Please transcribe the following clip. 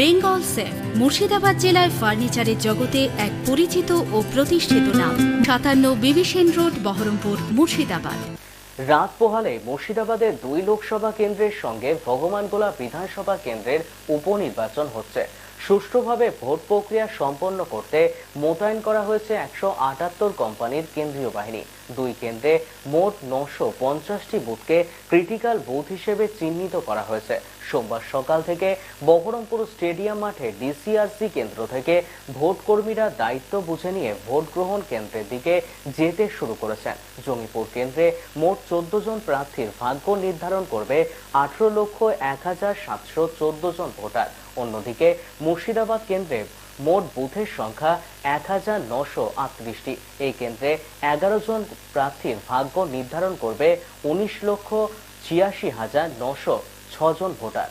Bengal safe, Murshidabad জেলায় ফার্নিচারের জগতে এক পরিচিত ও প্রতিষ্ঠিত নাম। সাতান্ন বিবিসেন রোড, বহরমপুর, মুর্শিদাবাদ। রাত পোহালে মুর্শিদাবাদের দুই লোকসভা কেন্দ্রের সঙ্গে ভগবানগোলা বিধানসভা কেন্দ্রের উপনির্বাচন হচ্ছে। সুষ্ঠুভাবে ভোট প্রক্রিয়া সম্পন্ন করতে মোতায়েন করা হয়েছে একশো আটাত্তর কোম্পানির কেন্দ্রীয় বাহিনী। দুই কেন্দ্রে মোট নশো পঞ্চাশটি বুথকে ক্রিটিক্যাল বুথ হিসেবে চিহ্নিত করা হয়েছে। সোমবার সকাল থেকে বহরমপুর স্টেডিয়াম মাঠে ডিসিআরসি কেন্দ্র থেকে ভোট কর্মীরা দায়িত্ব বুঝে নিয়ে ভোট গ্রহণ কেন্দ্রের দিকে যেতে শুরু করেছেন। জঙ্গিপুর কেন্দ্রে মোট চোদ্দ জন প্রার্থীর ভাগ্য নির্ধারণ করবে আঠারো লক্ষ এক হাজার সাতশো চোদ্দ জন ভোটার। অন্যদিকে মুর্শিদাবাদ কেন্দ্রে মোট বুথের সংখ্যা এক হাজার নশো আটত্রিশটি। এই কেন্দ্রে এগারো জন প্রার্থীর ভাগ্য নির্ধারণ করবে উনিশ লক্ষ ছিয়াশি হাজার নশো ছজন ভোটার।